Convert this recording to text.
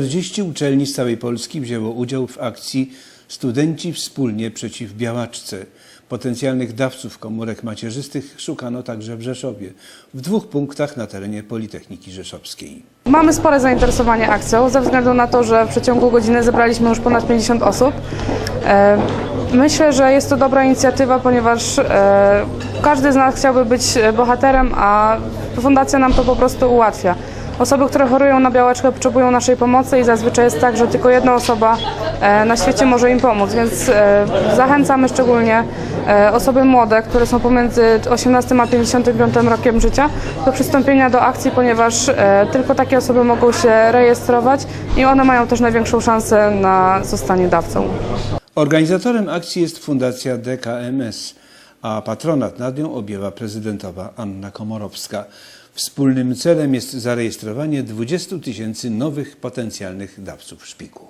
40 uczelni z całej Polski wzięło udział w akcji Studenci wspólnie przeciw białaczce. Potencjalnych dawców komórek macierzystych szukano także w Rzeszowie, w dwóch punktach na terenie Politechniki Rzeszowskiej. Mamy spore zainteresowanie akcją, ze względu na to, że w przeciągu godziny zebraliśmy już ponad 50 osób. E, Myślę, że jest to dobra inicjatywa, ponieważ e, każdy z nas chciałby być bohaterem, a fundacja nam to po prostu ułatwia. Osoby, które chorują na białaczkę potrzebują naszej pomocy i zazwyczaj jest tak, że tylko jedna osoba e, na świecie może im pomóc, więc e, zachęcamy szczególnie e, osoby młode, które są pomiędzy 18 a 55 rokiem życia do przystąpienia do akcji, ponieważ tylko takie osoby mogą się rejestrować i one mają też największą szansę na zostanie dawcą. Organizatorem akcji jest Fundacja DKMS, a patronat nad nią objęła prezydentowa Anna Komorowska. Wspólnym celem jest zarejestrowanie 20 tysięcy nowych potencjalnych dawców szpiku.